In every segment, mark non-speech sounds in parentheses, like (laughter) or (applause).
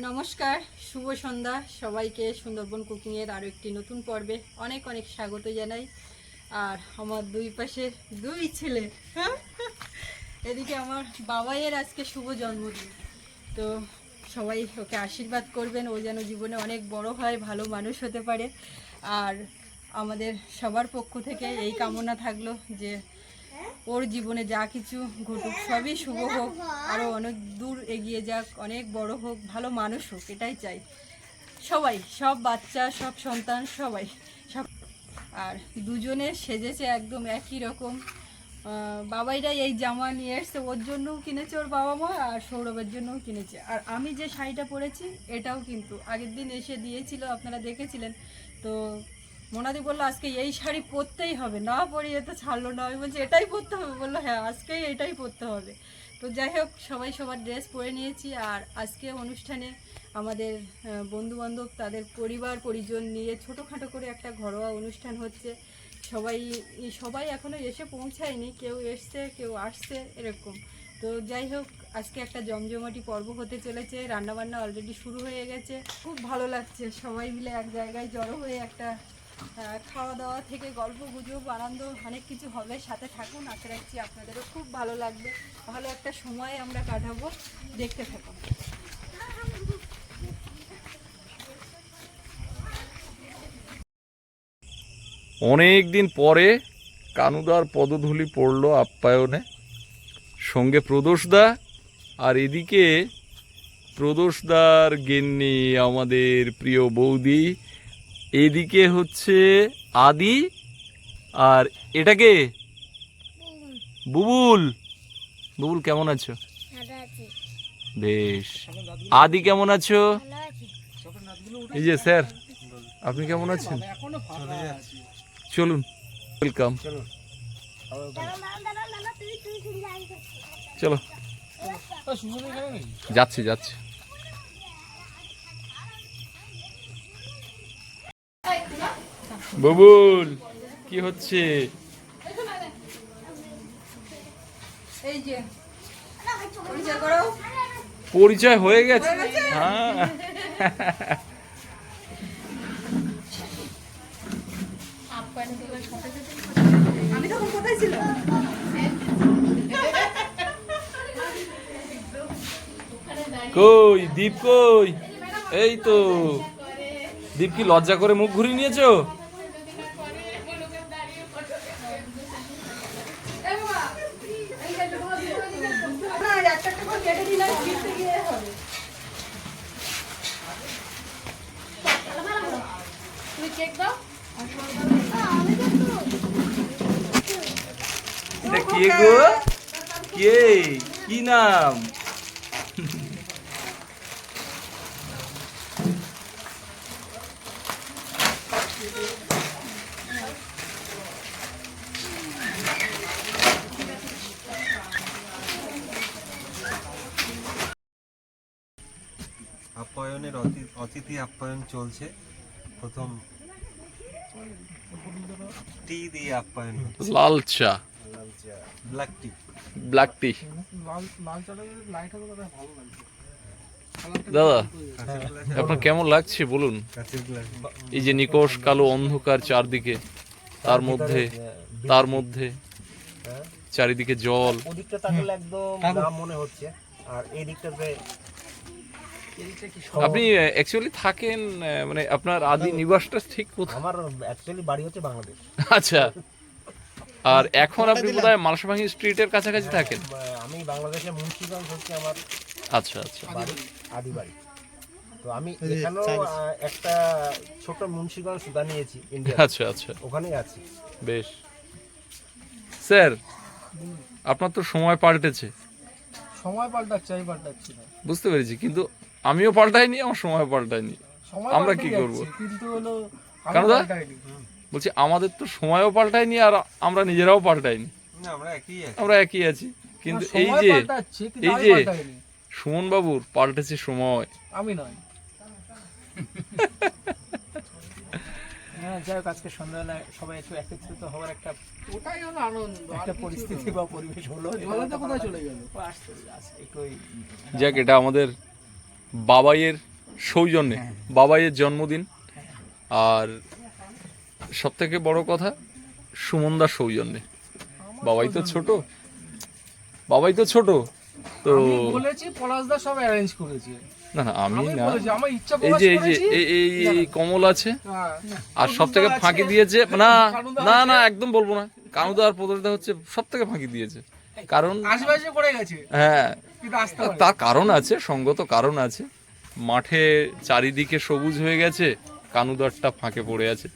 নমস্কার, শুভ সন্ধ্যা। সবাইকে সুন্দরবন কুকিংয়ের আরও একটি নতুন পর্বে অনেক অনেক স্বাগত জানাই। আর আমার দুই পাশে দুই ছেলে এদিকে আমার বাবাইয়ের আজকে শুভ জন্মদিন। তো সবাই ওকে আশীর্বাদ করবেন, ও যেন জীবনে অনেক বড় হয়, ভালো মানুষ হতে পারে। আর আমাদের সবার পক্ষ থেকে এই কামনা থাকল যে ওর জীবনে যা কিছু ঘটুক সবই শুভ হোক আরও অনেক দূর এগিয়ে যাক অনেক বড় হোক ভালো মানুষ হোক এটাই চাই। সবাই সব বাচ্চা সব সন্তান সবাই। সব আর দুজনে সেজেছে একদম একই রকম। আহ, বাবাইরা এই জামা নিয়ে এসছে ওর জন্যও কিনেছে ওর বাবা মা আর সৌরভের জন্যও কিনেছে। আর আমি যে শাড়িটা পরেছি এটাও কিন্তু আগের দিন এসে দিয়েছিল আপনারা দেখেছিলেন। তো মোনাদি বলল, আজকে এই শাড়ি পরতেই হবে। না, পরিয়ে তো ছাড়লো না। আমি বলছি, এটাই পরতে হবে? বলল হ্যাঁ আজকেই এটাই পরতে হবে। তো যাই হোক, সবাই সবার ড্রেস পরে নিয়েছি আর আজকে অনুষ্ঠানে আমাদের বন্ধু বান্ধব তাদের পরিবার, পরিজন নিয়ে ছোটোখাটো করে একটা ঘরোয়া অনুষ্ঠান হচ্ছে। সবাই সবাই এখনও এসে পৌঁছায়নি। কেউ এসছে, কেউ আসছে, এরকম। তো যাই হোক, আজকে একটা জমজমাটি পর্ব হতে চলেছে। রান্নাবান্না অলরেডি শুরু হয়ে গেছে। খুব ভালো লাগছে। সবাই মিলে এক জায়গায় জড়ো হয়ে একটা খাওয়া দাওয়া থেকে গল্প গুজব, আনন্দ, অনেক কিছু হবে। সাথে থাকুন, আশা রাখছি আপনাদেরও খুব ভালো লাগবে। ভালো একটা সময় আমরা কাটাবো। দেখতে থাকুন। অনেক দিন পরে কানুদার পদধূলি পড়ল আপ্যায়নে। সঙ্গে প্রদোষদা আর এদিকে প্রদোষদার গিন্নি, আমাদের প্রিয় বৌদি এদিকে হচ্ছে আদি আর এটাকে বুবুল। বুবুল কেমন আছো? বেশ। আদি কেমন আছো? এই যে স্যার, আপনি কেমন আছেন? চলুন ওয়েলকাম চলো। যাচ্ছি যাচ্ছি। ববুল কি হচ্ছে? পরিচয় হয়ে গেছে? হ্যাঁ আমি তখন কোথায় ছিলাম? কই দীপ কই? এই তো। দীপ কি লজ্জা করে মুখ ঘুরিয়ে নিয়েছো না একটা একটা করে কেটে দিলে ফিরতে গিয়ে হবে তুই কেক দাও এটা কে গো কে নাম আপ্যায়নের অতি- অতিথি আপ্যায়ন চলছে। প্রথম টি দিয়ে আপ্যায়ন হচ্ছে। লাল চা। ব্ল্যাক টি ব্ল্যাক টি দাদা আপনার কেমন লাগছে বলুন? এই যে নিকশ কালো অন্ধকার চারদিকে তার মধ্যে তার মধ্যে চারিদিকে জল। ওদিকটা তাকালে একদম মনে হচ্ছে আর এই দিকটাতে আপনি অ্যাকচুয়ালি থাকেন মানে আপনার আদি নিবাসটা ঠিক কোথায়? আমার অ্যাকচুয়ালি বাড়ি হচ্ছে বাংলাদেশ। আচ্ছা। আর এখন আপনি বোধহয় মালসাভাঙি স্ট্রিটের কাছাকাছি থাকেন? আমি বাংলাদেশে মুন্সিগঞ্জ হচ্ছে আমার আচ্ছা আচ্ছা। বাড়ি আদি বাড়ি। তো আমি এখানেও একটা ছোট মুন্সিগঞ্জ সুদা নিয়েছি ইন্ডিয়া আচ্ছা আচ্ছা। ওখানেই আছি। বেশ। স্যার আপনার তো সময় পাল্টেছে। সময় পাল্টাচ্ছে আমি পাল্টাচ্ছি না। বুঝতে পেরেছি কিন্তু আমিও পাল্টাইনি আমার সময় পাল্টায়নি। সময় আমরা কি করব? কিন্তু হলো পাল্টাইনি। বলছি আমাদের তো সময়ও পাল্টায়নি আর আমরা নিজেরাও পাল্টাইনি। আমরা একই আছি। আমরা একই আছি। কিন্তু এই যে এই যে। সুমন বাবুর পাল্টেছে সময়। আমি নয়। হ্যাঁ যাই হোক আজকে সন্ধ্যাবেলায় সবাই একটু একত্রিত হওয়ার একটা ওটাই হলো আনন্দ একটা পরিস্থিতি বা পরিবেশ হলো কোথায় চলে গেল? যাক এটা আমাদের বাবাইয়ের সৌজন্যে বাবাইয়ের জন্মদিন। আর সব থেকে বড় কথা সুমনদার সৌজন্যে। বাবাই তো ছোট। বাবাই তো ছোট। তো বলেছি পলাশদা সব অ্যারেঞ্জ করেছে। না না আমি না। এই যে এই যে এই কমল আছে। হ্যাঁ। আর সব থেকে ফাঁকি দিয়েছে না না না একদম বলব না। কানুদা আর প্রদর্শিতা হচ্ছে সব থেকে ফাঁকি দিয়েছে। কারণ আশেপাশে পড়ে গেছে। হ্যাঁ? তার কারণ আছে সঙ্গত কারণ আছে। মাঠে চারিদিকে সবুজ হয়ে গেছে কানুদারটা ফাঁকে পড়ে আছে।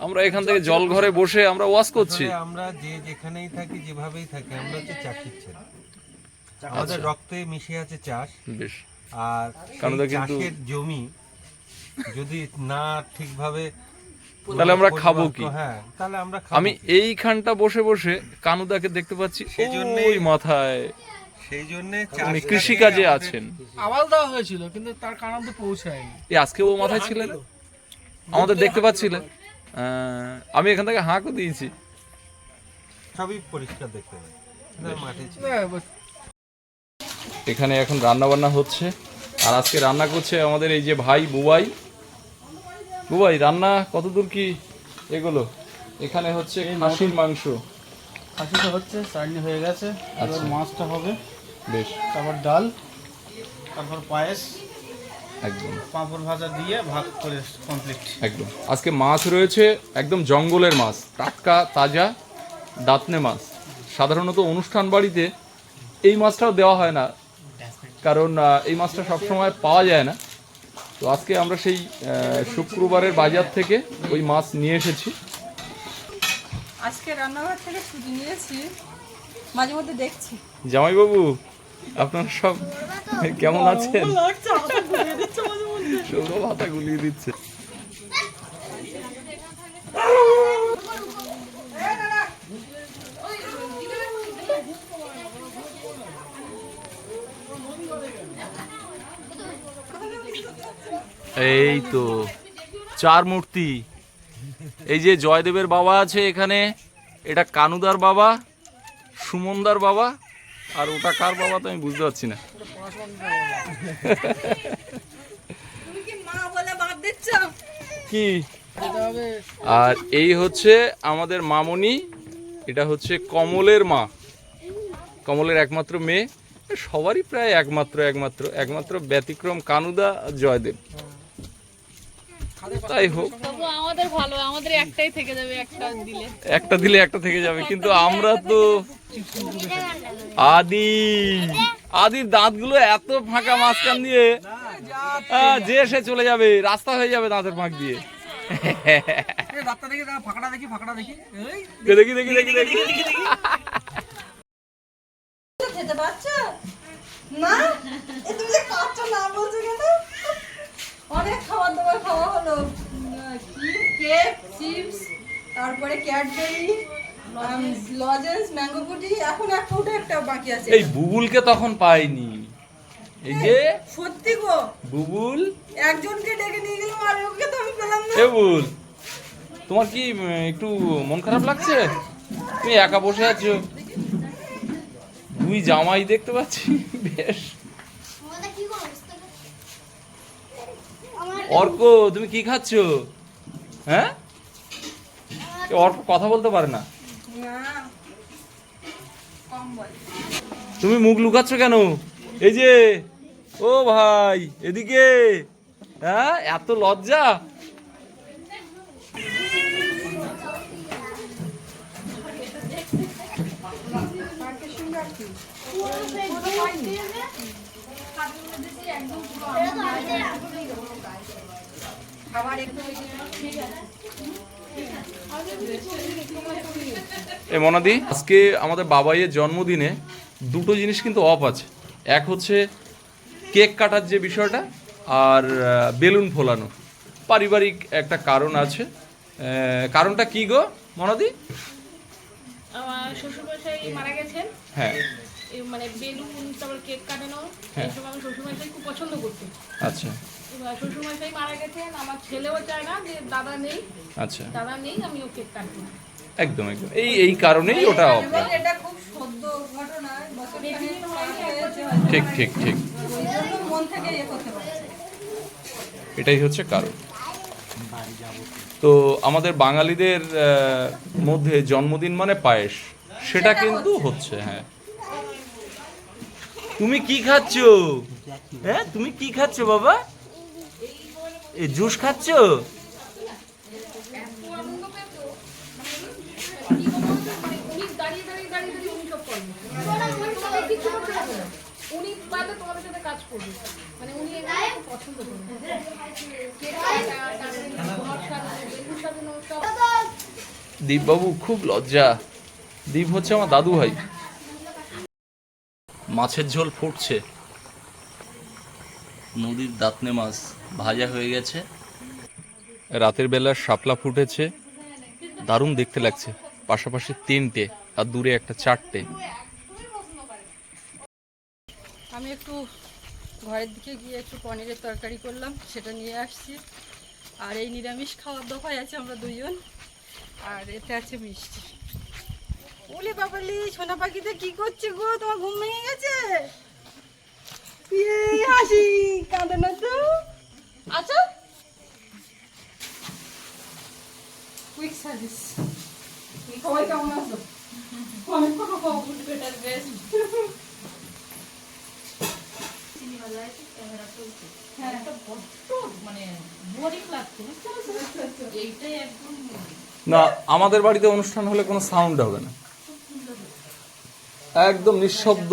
আমরা এখান থেকে জল ঘরে বসে আমরা ওয়াশ করছি। আমরা যে যেখানেই থাকি যেভাবেই থাকি আমরা হচ্ছে চাষির ছেলে। আমাদের রক্তে মিশে আছে চাষ। বেশ। আর কারণ কিন্তু- চাষের জমি যদি না ঠিকভাবে তাহলে আমরা খাব কি? হ্যাঁ তাহলে আমরা আমি এইখানটা বসে বসে কানুদাকে দেখতে পাচ্ছি সেজন্যেই- ওই মাথায়। সেই জন্য উনি কৃষিকাজে আছেন। আওয়াজ দেওয়া হয়েছিল কিন্তু তার কারণ তো পৌঁছায়নি। এই আজকে ও মাথায় ছিলেন? আমাদের দেখতে পাচ্ছিলেন? আমি এখান থেকে হাঁকও দিয়েছি। সবই পরিষ্কার দেখতে but এখানে এখন রান্না বান্না হচ্ছে। আর আজকে রান্না করছে আমাদের এই যে ভাই বুবাই। বুবাই রান্না কতদূর কি এগুলো? এখানে হচ্ছে খাসির মাংস। খাসিটা হচ্ছে চাটনি হয়ে গেছে। এবার আচ্ছা। মাছটা হবে। বেশ। তারপর ডাল তারপর পায়েস। একদম। পাঁপড় ভাজা দিয়ে ভাত করে কমপ্লিট একদম। আজকে মাছ রয়েছে একদম জঙ্গলের মাছ টাটকা তাজা দাঁতনে মাছ। সাধারণত অনুষ্ঠান বাড়িতে এই মাছটাও দেওয়া হয় না কারণ এই মাছটা সবসময় পাওয়া যায় না। তো আজকে আমরা সেই শুক্রবারের বাজার থেকে ওই মাছ নিয়ে এসেছি। আজকে রান্নাঘর থেকে ছুটি নিয়েছি মাঝে মধ্যে দেখছি। জামাইবাবু আপনারা সব কেমন আছেন? গুলিয়ে দিচ্ছে। এই তো, চার মূর্তি। এই যে জয়দেবের বাবা আছে এখানে, এটা কানুদার বাবা, সুমনদার বাবা আর ওটা কার বাবা তো আমি বুঝতে পারছি না। কি মা বলে বাদ দিচ্ছ? কি? আর এই হচ্ছে আমাদের মামনি এটা হচ্ছে কমলের মা। কমলের একমাত্র মেয়ে সবারই প্রায় একমাত্র একমাত্র একমাত্র ব্যতিক্রম কানুদা জয়দেব। তাই হোক। তবু আমাদের ভালো আমাদের একটাই থেকে যাবে একটা দিলে। একটা দিলে একটা থেকে যাবে কিন্তু আমরা তো আদি আদির দাঁতগুলো এত ফাঁকা মাঝখান দিয়ে যে সে চলে যাবে রাস্তা হয়ে যাবে দাঁতের ফাঁক দিয়ে। দেখি দেখি দেখি। দেখি খেতে না? তুমি যে পাচ্ছ না বলছো কেন? উম, কি? কেক চিপস তারপরে ক্যাডবেরি লজেন্স ম্যাঙ্গো পুটি এখন এক কৌটো একটা বাকি আছে। এই বুবুলকে তখন পাইনি। এই যে সত্যি গো? বুবুল? একজনকে ডেকে নিয়ে গেলাম আর ওকে তো আমি পেলাম না। বুবুল তোমার কি একটু মন খারাপ লাগছে? তুমি একা বসে আছো। দুই জামাই দেখতে পাচ্ছি বেশ আমাদের কি করো বুঝতে পারছ? আমার অর্ক তুমি কি খাচ্ছ? হ্যাঁ? অর্ক কথা বলতে পারে না। তুমি মুখ লুকাচ্ছ কেন? এই যে ও ভাই এদিকে। হ্যাঁ এত লজ্জা। এ মনাদি আজকে আমাদের বাবাইয়ের জন্মদিনে দুটো জিনিস কিন্তু অফ আছে। এক হচ্ছে কেক কাটার যে বিষয়টা আর বেলুন ফোলানো। পারিবারিক একটা কারণ আছে। কারণটা কি গো মনাদি? আমার শ্বশুরমশাই মারা গেছেন। হ্যাঁ। মানে বেলুন তারপর কেক কাটানো হ্যাঁ। এইসব শ্বশুরমশাই খুব পছন্দ করতেন। আচ্ছা। শ্বশুরমশাই মারা গেছেন আমার ছেলেও চায় না যে দাদা নেই। আচ্ছা। দাদা নেই কেক কাটবো। একদম একদম। এই এই কারণেই ওটা অফ এটা খুব সদ্য ঘটনা। ঠিক ঠিক ঠিক। মন থেকে ইয়ে করতে এটাই হচ্ছে কারণ। তো আমাদের বাঙালিদের মধ্যে জন্মদিন মানে পায়েস। সেটা কিন্তু হচ্ছে হ্যাঁ। তুমি কি খাচ্ছ? হ্যাঁ তুমি কি খাচ্ছ বাবা? জুস খাচ্ছ? সাজানো, সব দীপবাবু খুব লজ্জা। দীপ হচ্ছে আমার দাদু ভাই মাছের ঝোল ফুটছে। নদীর দাঁতনে মাছ। ভাজা হয়ে গেছে। রাতের বেলা শাপলা ফুটেছে। দারুণ দেখতে লাগছে। পাশাপাশি তিনটে আর দূরে একটা চারটে। আমি একটু ঘরের দিকে গিয়ে একটু পনিরের তরকারি করলাম সেটা নিয়ে আসছি। আর এই নিরামিষ খাওয়ার দফায় আছে আমরা দুজন আর এতে আছে মিষ্টি। ওলে বাবালি সোনা পাখিতে কি করছে গো? তোমার ঘুম ভেঙে গেছে? হাসি কাঁদে না তো? আচ্ছা। কুইক সার্ভিস সবাই কেমন আছো? অনেক কথা বেটার বেস্ট না। আমাদের বাড়িতে অনুষ্ঠান হলে কোনো সাউন্ড হবে না। একদম নিঃশব্দ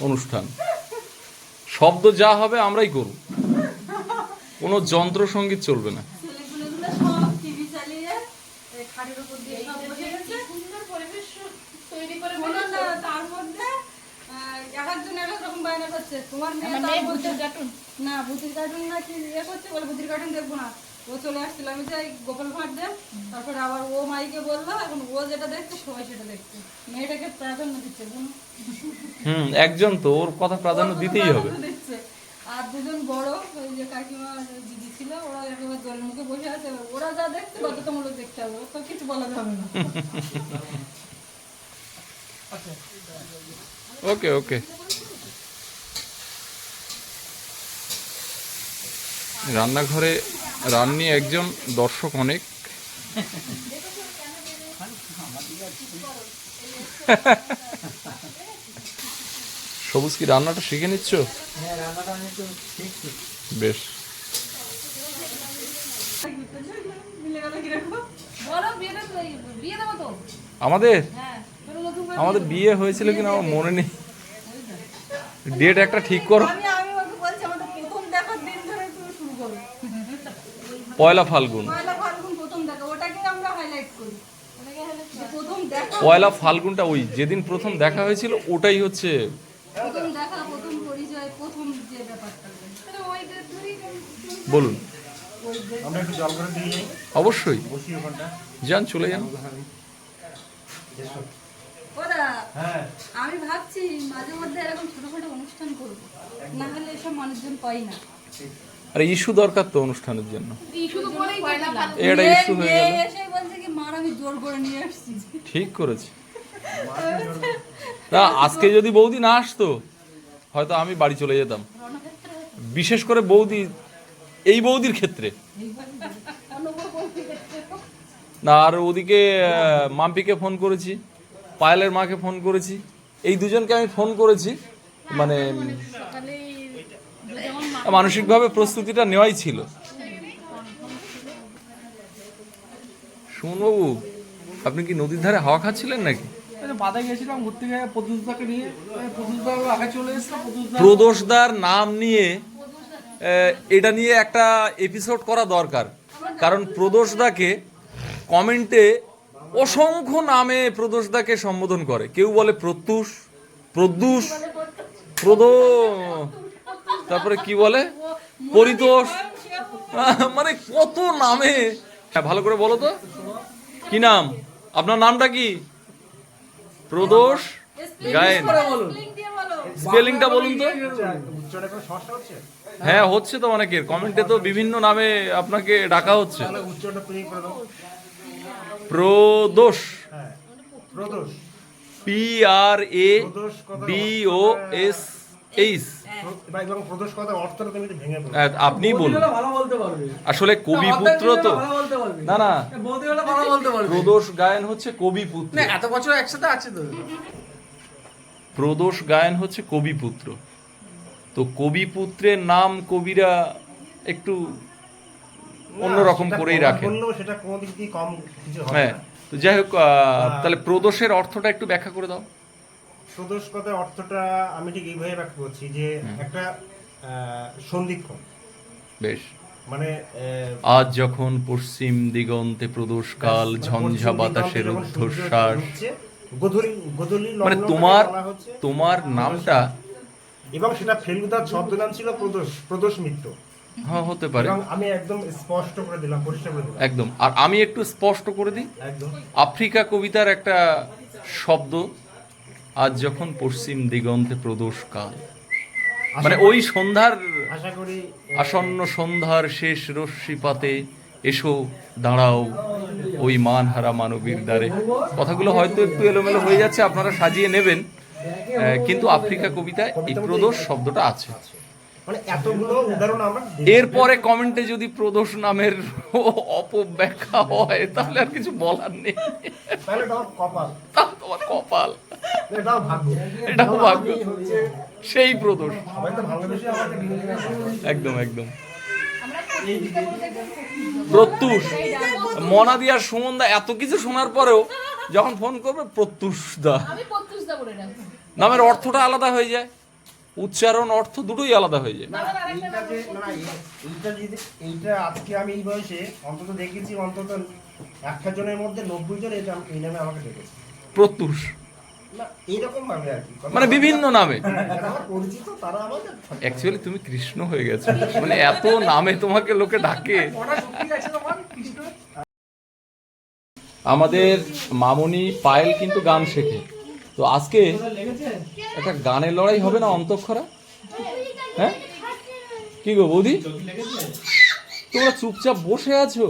অনুষ্ঠান। শব্দ যা হবে আমরাই করব। কোনো যন্ত্র সংগীত চলবে না। ছেলেগুলো সব টিভি চালিয়ে এই খাটের উপর দিয়ে সব বসে গেছে। সুন্দর পরিবেশ তৈরি করে বলো না তার মধ্যে আহ, এক একজন এক এক রকম বায়না করছে তোমার মেয়ে আমার তার মেয়ে মধ্যে- ভূতের কার্টুন না ভূতির কার্টুন না কি ইয়ে করছে? বলে ভূতির কার্টুন দেখব না। ও চলে আসছিল আমি চাই গোপাল ভাঁড় দেন তারপরে আবার ও মাইকে বলল এখন ও যেটা দেখছে সবাই সেটা দেখছে। মেয়েটাকে প্রাধান্য দিচ্ছে হুম একজন তো ওর কথা প্রাধান্য দিতেই হবে। প্রাধান্য দিচ্ছে। আর দুজন বড় ওই যে কাকিমা দিদি ছিল ওরা একেবারে জলের মুখে বসে আছে। ওরা যা দেখছে বাধ্যতামূলক দেখতে হবে তো কিছু বলা যাবে না। ওকে ওকে। রান্নাঘরে রান্নি একজন দর্শক অনেক। (laughs) সবুজ কি রান্নাটা শিখে নিচ্ছ? বেশ আমাদের হ্যাঁ নতুন করে আমাদের? বিয়ে হয়েছিল কিনা আমার মনে নেই। ডেট একটা ঠিক করো। আমাদের পয়লা ফাল্গুন। পয়লা ফাল্গুনটা ওই যেদিন প্রথম দেখা হয়েছিল ওটাই হচ্ছে প্রথম দেখা প্রথম পরিচয় প্রথম যে ব্যাপারটা ওই যে তুই বলুন। আমরা একটু জল করে দিয়ে যাই। অবশ্যই। যান চলে যান। হ্যাঁ। আমি ভাবছি মাঝে মধ্যে এরকম ছোটখাটো অনুষ্ঠান করব। না হলে এসব মানুষজন পাই না। আরে ইস্যু দরকার তো অনুষ্ঠানের জন্য। এটা ইস্যু হয়ে গেল। এসে বলছে কি মার আমি জোর করে নিয়ে আসছি। ঠিক করেছে। (laughs) না আজকে যদি বৌদি না আসতো হয়তো আমি বাড়ি চলে যেতাম। বিশেষ করে বৌদি এই বৌদির ক্ষেত্রে? না আর ওদিকে মাম্পিকে ফোন করেছি পায়েলের মাকে ফোন করেছি এই দুজনকে আমি ফোন করেছি মানে মানসিকভাবে প্রস্তুতিটা নেওয়াই ছিল। সুমনবাবু আপনি কি নদীর ধারে হাওয়া খাচ্ছিলেন নাকি? বাদে গেছিলাম ঘুরতে গিয়ে প্রদুষদাকে নিয়ে প্রদুষদা আগে চলে এসেছিলাম প্রদোষদার নাম নিয়ে এটা নিয়ে একটা এপিসোড করা দরকার। কারণ প্রদোষদাকে কমেন্টে অসংখ্য নামে প্রদোষদাকে সম্বোধন করে। কেউ বলে প্রত্যুষ প্রদ্যুষ প্রদ তারপরে কি বলে? পরিতোষ। মানে কত নামে। হ্যাঁ ভালো করে বলো তো। কি নাম? আপনার নামটা কি? প্রদোষ গায়েন। স্পেলিংটা বলুন তো। হ্যাঁ হচ্ছে তো অনেকের। কমেন্টে তো বিভিন্ন নামে আপনাকে ডাকা হচ্ছে। Pradosh. P R A D O S H আপনিই বলুন। ভালো বলতে আসলে কবি পুত্র তো। ভালো বলতে পারবে। না না। বলতে পারবে। প্রদোষ গায়ন হচ্ছে কবি পুত্র। এত বছর একসাথে আছে তো। প্রদোষ গায়ন হচ্ছে কবি পুত্র। তো কবি পুত্রের নাম কবিরা একটু অন্যরকম করেই প্রমাণ রাখেন। করলেও সেটা কোনো দিক দিয়ে কম কিছু হ্যাঁ তো যাই হোক তাহলে প্রদোষের অর্থটা একটু ব্যাখ্যা করে দাও। প্রদোষ কথার অর্থটা আমি ঠিক এইভাবে ব্যাখ্যা করছি যে একটা সন্ধিক্ষণ। বেশ। মানে আজ যখন পশ্চিম দিগন্তে প্রদোষ কাল মানে ঝঞ্ঝা বাতাসের ঊর্ধ্বশ্বাস। মানে তোমার তোমার নামটা এবং সেটা ফেলুদার ছদ্মনাম ছিল প্রদোষ প্রদোষ মিত্র। হ্যাঁ হতে পারে। এবং আমি একদম স্পষ্ট করে দিলাম পরিষ্কার করে দিলাম। একদম। আর আমি একটু স্পষ্ট করে দিই। একদম। আফ্রিকা কবিতার একটা শব্দ আজ যখন পশ্চিম দিগন্তে প্রদোষ কাল। মানে ওই সন্ধ্যার আশা করি আসন্ন সন্ধ্যার শেষ রশ্মিপাতে এসো দাঁড়াও ওই মানহারা মানবীর দ্বারে। কথাগুলো হয়তো একটু এলোমেলো হয়ে যাচ্ছে আপনারা সাজিয়ে নেবেন। কিন্তু আফ্রিকা কবিতায় এই প্রদোষ শব্দটা আছে। মানে এতগুলো উদাহরণ আমরা দিই। এরপরে কমেন্টে যদি প্রদোষ নামের অপব্যাখ্যা হয় তাহলে আর কিছু বলার নেই। তোমার কপাল। এটাও ভাগ্য। সেই প্রদোষ। একদম একদম। প্রত্যুষ। মনাদি আর সুমনদা এত কিছু শোনার পরেও যখন ফোন করবে প্রত্যুষ দা। নামের অর্থটা আলাদা হয়ে যায় উচ্চারণ অর্থ দুটোই আলাদা হয়ে যায়। এইটা যদি আজকে আমি এই বয়সে অন্তত দেখেছি অন্তত একটা জনের মধ্যে নব্বই জন এটা এই নামে আমাকে ডেকেছে। প্রত্যুষ। মানে বিভিন্ন নামে। অ্যাকচুয়ালি তুমি কৃষ্ণ হয়ে গেছো। মানে এত নামে তোমাকে লোকে ডাকে। আমাদের মামনি পায়েল কিন্তু গান শেখে। তো আজকে একটা গানের লড়াই হবে না অন্তক্ষরা? হ্যাঁ? কি গো বৌদি? তোমরা চুপচাপ বসে আছো?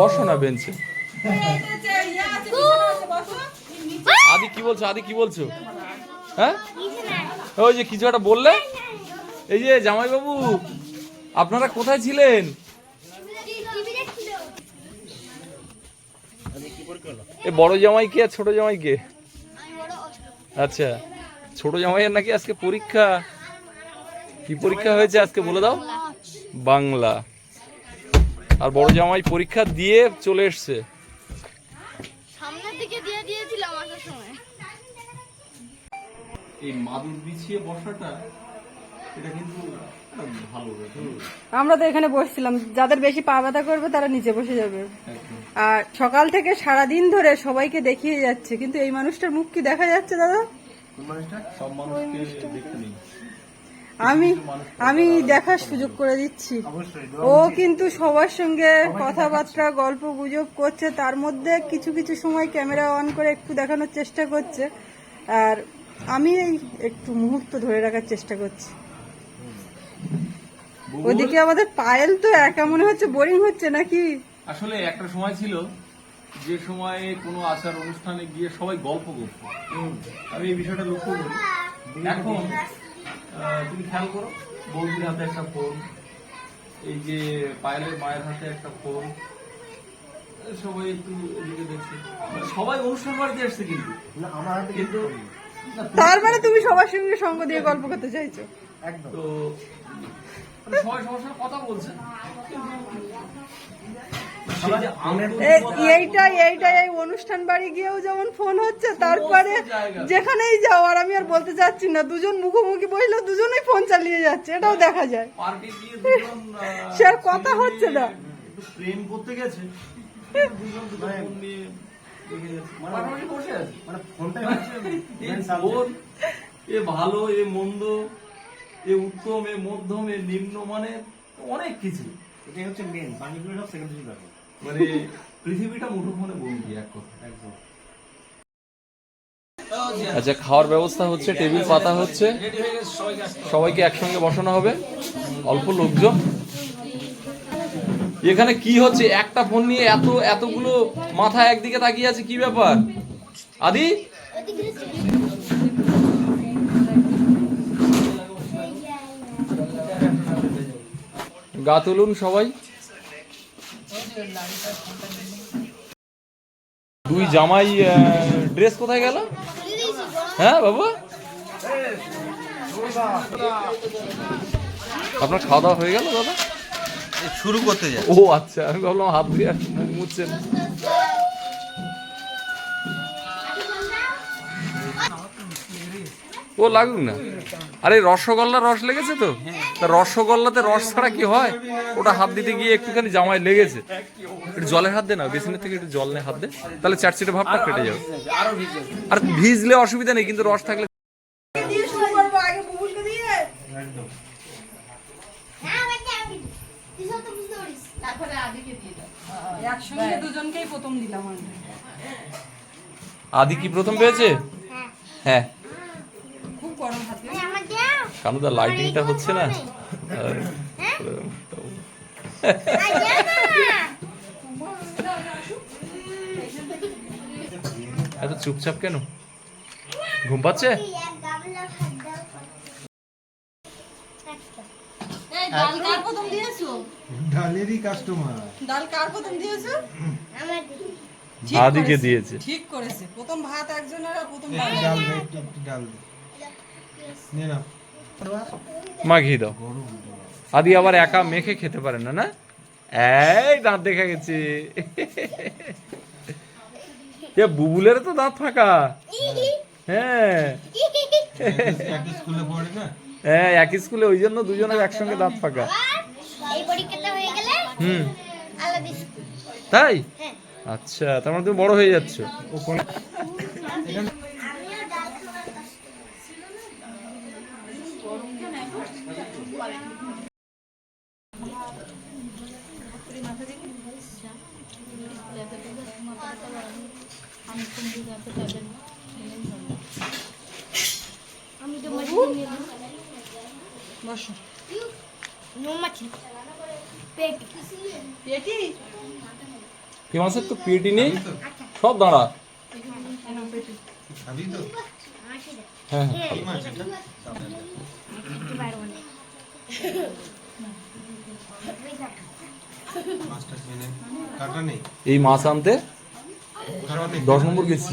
বসো না বেঞ্চে। আদি কি বলছো? আদি কি বলছো? হ্যাঁ? ওই যে কিছু একটা বললে? এই যে জামাইবাবু, আপনারা কোথায় ছিলেন? এ বড় জামাই কে আর ছোট জামাই কে আমি বড় অষ্ট আচ্ছা ছোট জামাইয়ের নাকি আজকে পরীক্ষা? কি পরীক্ষা হয়েছে আজকে বলে দাও? বাংলা। আর বড় জামাই পরীক্ষা দিয়ে চলে এসছে। সামনের দিকে দিয়ে দিয়েছিলাম আসার সময়। এই মাদুর বিছিয়ে বসাটা এটা কিন্তু আমরা তো এখানে বসছিলাম। যাদের বেশি পা ব্যথা করবে তারা নিচে বসে যাবে। আর সকাল থেকে সারা দিন ধরে সবাইকে দেখিয়ে যাচ্ছে। কিন্তু এই মানুষটার মুখ কি দেখা যাচ্ছে দাদা? আমি আমি দেখার সুযোগ করে দিচ্ছি। ও কিন্তু সবার সঙ্গে কথাবার্তা গল্প গুজব করছে। তার মধ্যে কিছু কিছু সময় ক্যামেরা অন করে একটু দেখানোর চেষ্টা করছে। আর আমি এই একটু মুহূর্ত ধরে রাখার চেষ্টা করছি। ওদিকে আমাদের পায়েল তো একা মনে হচ্ছে বোরিং হচ্ছে নাকি? আসলে একটা সময় ছিল যে সময়ে কোনো আচার অনুষ্ঠানে গিয়ে সবাই গল্প করতো। আমি এই বিষয়টা লক্ষ্য করি। এখন তুমি খেয়াল করো বৌদির হাতে একটা ফোন এই যে পায়েলের মায়ের হাতে একটা ফোন সবাই একটু এদিকে দেখছে। মানে সবাই অনুষ্ঠান বাড়িতে আসছে কিন্তু। না আমার হাতে কিন্তু তার মানে তুমি সবার সঙ্গে সঙ্গ দিয়ে গল্প করতে চাইছো? একদম। তো সবাই সবার সঙ্গে কথা বলছে সেই যে এ- আন্তরিকতা- এইটা এইটা এই অনুষ্ঠান বাড়ি গিয়েও যেমন ফোন হচ্ছে তারপরে যেখানেই যাও আর আমি আর বলতে চাচ্ছি না দুজন মুখোমুখি বসলেও দুজনেই ফোন চালিয়ে যাচ্ছে এটাও দেখা যায় (laughs) সে আর কথা হচ্ছে না। প্রেম করতে গেছে মানে। ফোন, এ ভালো এ মন্দ এ উত্তম এ মধ্যম এ নিম্ন মানে অনেক কিছু। এটাই হচ্ছে মেন বাকিগুলো সব সেকেন্ডারি ব্যাপার মানে পৃথিবীটা মুঠোফোনে বন্দি এক কথা একদম। আচ্ছা খাওয়ার ব্যবস্থা হচ্ছে টেবিল পাতা হচ্ছে। সবাইকে একসঙ্গে বসানো হবে। অল্প লোকজন। এখানে কি হচ্ছে? একটা ফোন নিয়ে এত এতগুলো মাথা একদিকে তাকিয়ে আছে কি ব্যাপার? আদি? গা তুলুন সবাই। দুই জামাই ড্রেস কোথায় গেল? হ্যাঁ বাবা? আপনার খাওয়া দাওয়া হয়ে গেল দাদা? শুরু করতে যায় ও আচ্ছা আমি ভাবলাম হাত দিয়ে মুছছেন। ও লাগুক না। আরে রসগোল্লা রস লেগেছে তো? তা রসগোল্লাতে রস ছাড়া কি হয়? ওটা হাত দিতে গিয়ে একটুখানি জামায় লেগেছে। একটু জলের হাত দে না বেসিনের থেকে একটু জল নে হাত দে। তাহলে চারচিটে ভাবটা কেটে যাবে। আর ভিজলে অসুবিধা নেই কিন্তু রস থাকলে হ্যাঁ বাচ্চা আমি তুই সব তো বুঝতে পারিস। তারপরে আদিকে দিয়ে দাও। একসঙ্গে দুজনকেই প্রথম দিলাম আমি। আদি কি প্রথম পেয়েছে? হ্যাঁ খুব গরম হাতে এই আমার দাও কানুদা লাইটিংটা হচ্ছে না। না এত চুপচাপ কেন? ঘুম পাচ্ছে? দিয়েছ? ডালেরই কাস্টমার ডাল কার প্রথম দিয়েছ? আমার ঠিক করেছে, দিয়েছে? ঠিক করেছে। প্রথম ভাত একজনের আর প্রথম ডাল। ডাল দে, একটু একটু ডাল দে। নে না। মাখিয়ে দাও। আদি আবার একা মেখে খেতে পারে না না? এই দাঁত দেখা গেছে। এ বুবুলের তো দাঁত ফাঁকা। হ্যাঁ। হ্যাঁ একই স্কুলে ওই জন্য দুজনের একসঙ্গে দাঁত ফাঁকা। হুম। তাই? হ্যাঁ। আচ্ছা তার মানে তুমি বড় হয়ে যাচ্ছ আমিও ডাল খাবার কষ্ট আমি তো মাছ নিয়ে এলাম বসো। মাছের তো পেটি নেই? সব দাঁড়া। হ্যাঁ হ্যাঁ এই মাছ আনতে দশ নম্বর গেছি।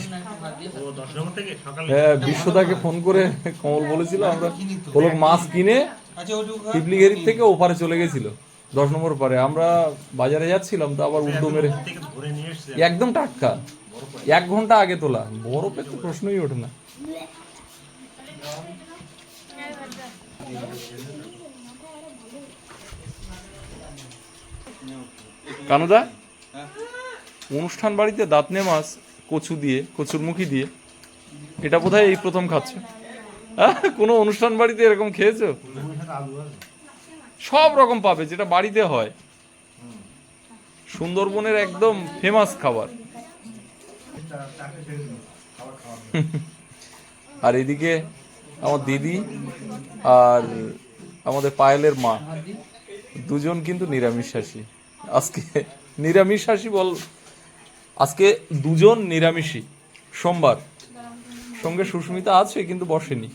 হ্যাঁ বিশ্বদাকে ফোন করে কমল বলেছিল, আমরা হলো মাছ কিনে আচ্ছা থেকে ওপারে চলে গেছিল, দশ নম্বর পারে। আমরা বাজারে যাচ্ছিলাম, তো আবার উল্টো মেরে একদম টাটকা। এক ঘণ্টা আগে তোলা। বরফের তো প্রশ্নই ওঠে না। কানুদা? অনুষ্ঠান বাড়িতে দাঁতনে মাছ, কচু দিয়ে, কচুর মুখি দিয়ে। এটা বোধহয় এই প্রথম খাচ্ছে। কোনো অনুষ্ঠান বাড়িতে এরকম খেয়েছো? সব রকম পাবে, যেটা বাড়িতে হয়। সুন্দরবনের একদম ফেমাস খাবার। আর এদিকে আমার দিদি আর আমাদের পায়েলের মা, দুজন কিন্তু নিরামিষাসী আজকে নিরামিষাসী বল আজকে দুজন নিরামিষী সোমবার। সঙ্গে সুস্মিতা আছে কিন্তু বসেনি।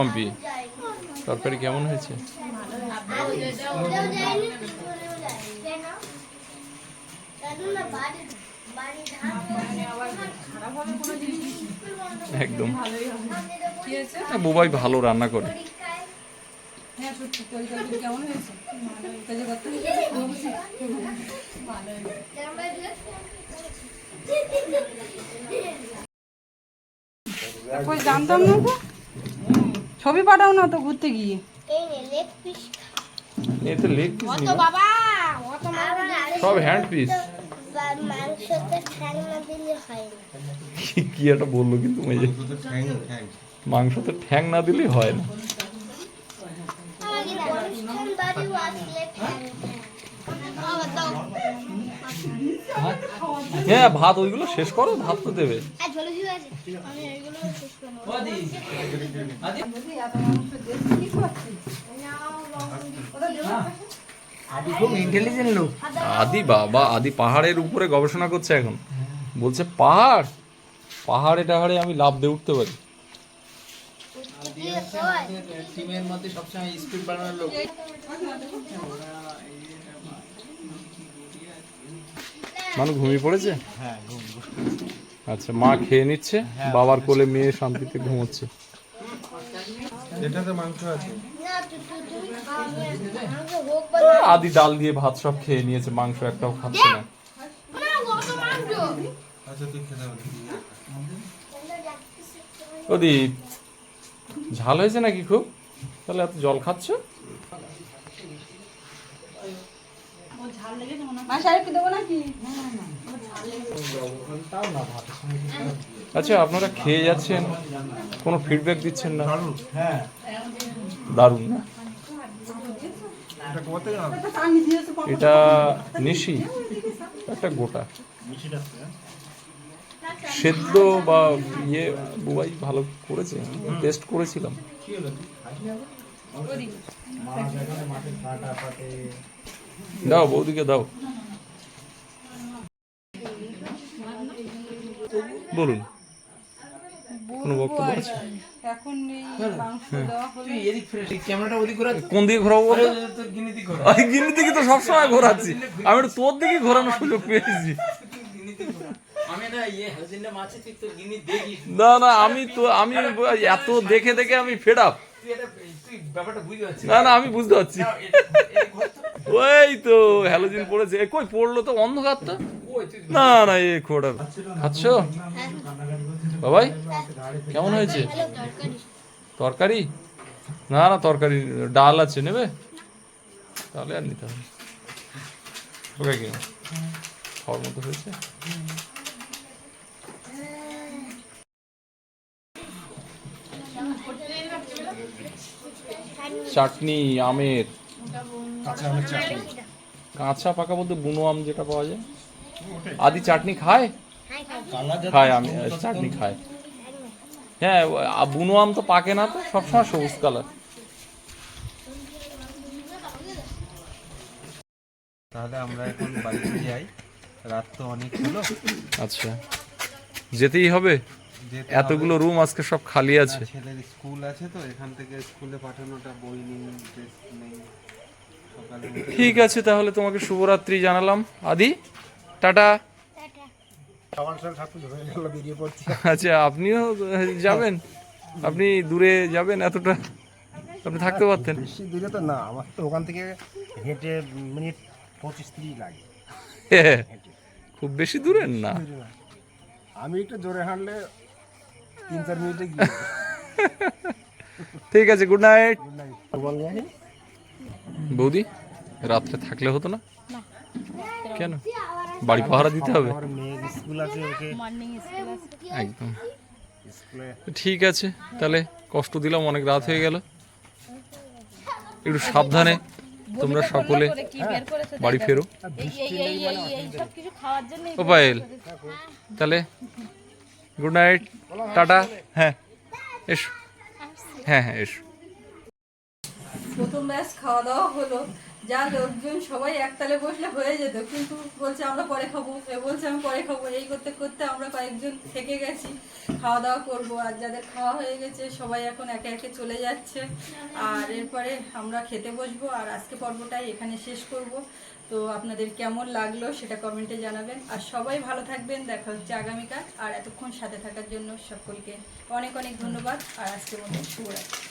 অম্পি তরকারি কেমন হয়েছে? একদম। হয়েছে হ্যাঁ, বুবাই ভালো রান্না করে। হ্যাঁ সত্যি তরকারি কেমন হয়েছে? কাজে করতে কই জানতাম না তো? ছবি পাঠাও না তো ঘুরতে গিয়ে। এই পিস তো লেগ পিস তো বাবা অত সব হ্যান্ড পিস মাংসতে ঠ্যাং না দিলে হয় না। কি একটা বলল কিন্তু মেয়ে। তো ঠ্যাং ঠ্যাং। মাংস তো ঠ্যাং না দিলেই হয় না আমাকে দাও অনুষ্ঠান বাড়ি আসলে ঠ্যাং বাবা দাও হ্যাঁ ভাত ওইগুলো শেষ করো ভাত তো দেবে। আদি বাবা আদি পাহাড়ের উপরে গবেষণা করছে এখন। বলছে পাহাড়? পাহাড়ে টাহাড়ে আমি লাভ দিয়ে উঠতে পারি। টিমের মধ্যে সবসময় স্পিড বাড়ানোর লোক ঘুমিয়ে পড়েছে আচ্ছা মা খেয়ে নিচ্ছে বাবার কোলে মেয়ে শান্তিতে ঘুমোচ্ছে। এটাতে মাংস আছে। আদি ডাল দিয়ে ভাত সব খেয়ে নিয়েছে মাংস একটাও খাচ্ছে না। আচ্ছা তুই খেতে ওদি ঝাল হয়েছে নাকি খুব? তাহলে এত জল খাচ্ছ? আচ্ছা আপনারা খেয়ে যাচ্ছেন, কোনো ফিডব্যাক দিচ্ছেন না? দারুণ না? এটা নিশি, একটা গোটা। সেদ্ধ বা ইয়ে বুবাই ভালো করেছে টেস্ট করেছিলাম। দাও বৌদিকে দাও। বলুন কোনো ওদিক ঘোরা। কোন দিকে ঘোরাবো গিনি দিকে তো সবসময় ঘোরাচ্ছি। আমি একটু তোর দিকে ঘোরানোর সুযোগ পেয়েছি। না ইয়ে না। না আমি তো আমি এত দেখে দেখে আমি ফেড আপ না না আমি বুঝতে পারছি। ওই তো হ্যালোজিন পড়েছে। কই পড়ল তো অন্ধকার তো না না এ খোটা খাচ্ছ? বাবাই কেমন হয়েছে? তরকারি? তরকারি না না তরকারি ডাল আছে নেবে? তাহলে আর নিতে হবে ওকে কি? খাওয়ার মতো হয়েছে? চাটনি আমের। কাঁচা পাকা বলতে বুনো আম যেটা পাওয়া যায়। আদি চাটনি খায়? খায় আমি চাটনি খায়। হ্যাঁ বুনো আম তো পাকে না তো? সবসময় সবুজ কালার। তাহলে আমরা এখন বাড়িতে যাই। রাত তো অনেক হলো। আচ্ছা। যেতেই হবে? এতগুলো রুম আজকে সব খালি আছে। ছেলের স্কুল আছে তো এখান থেকে স্কুলে পাঠানোটা বই নেই ড্রেস নেই ঠিক আছে তাহলে তোমাকে শুভরাত্রি জানালাম। আদি টাটা। হয়ে আচ্ছা আপনিও যাবেন? আপনি দূরে যাবেন এতটা? আপনি থাকতে পারতেন। বেশি দূরে তো না আমার তো ওখান থেকে হেঁটে মিনিট পঁচিশ তিরিশ লাগে। খুব বেশি দূরে না। আমি একটু জোরে হাঁটলে তিন চার মিনিটে গিয়ে। ঠিক আছে গুড নাইট বৌদি রাত্রে থাকলে হতো না? কেন? বাড়ি পাহারা দিতে হবে? আমার মেয়ের স্কুল আছে ওকে একদম। ঠিক আছে তাহলে কষ্ট দিলাম অনেক রাত হয়ে গেল। একটু সাবধানে তোমরা সকলে বাড়ি ফেরো। ও পায়েল তাহলে গুড নাইট টাটা হ্যাঁ। এসো। হ্যাঁ হ্যাঁ এসো। প্রথম ম্যাচ খাওয়া দাওয়া হলো। যা লোকজন সবাই একতালে বসলে হয়ে যেত। কিন্তু বলছে আমরা পরে খাব। এ বলছে আমি পরে খাব। এই করতে করতে আমরা কয়েকজন থেকে গেছি। খাওয়া দাওয়া করব। আর যাদের খাওয়া হয়ে গেছে সবাই এখন একে একে চলে যাচ্ছে। আর এরপরে আমরা খেতে বসবো। আর আজকে পর্বটাই এখানে শেষ করব। তো আপনাদের কেমন লাগল সেটা কমেন্টে জানাবেন। আর সবাই ভালো থাকবেন, দেখা হচ্ছে আগামীকাল। আর এতক্ষণ সাথে থাকার জন্য সকলকে অনেক অনেক ধন্যবাদ। আর আজকের মতো শুভরাত্রি।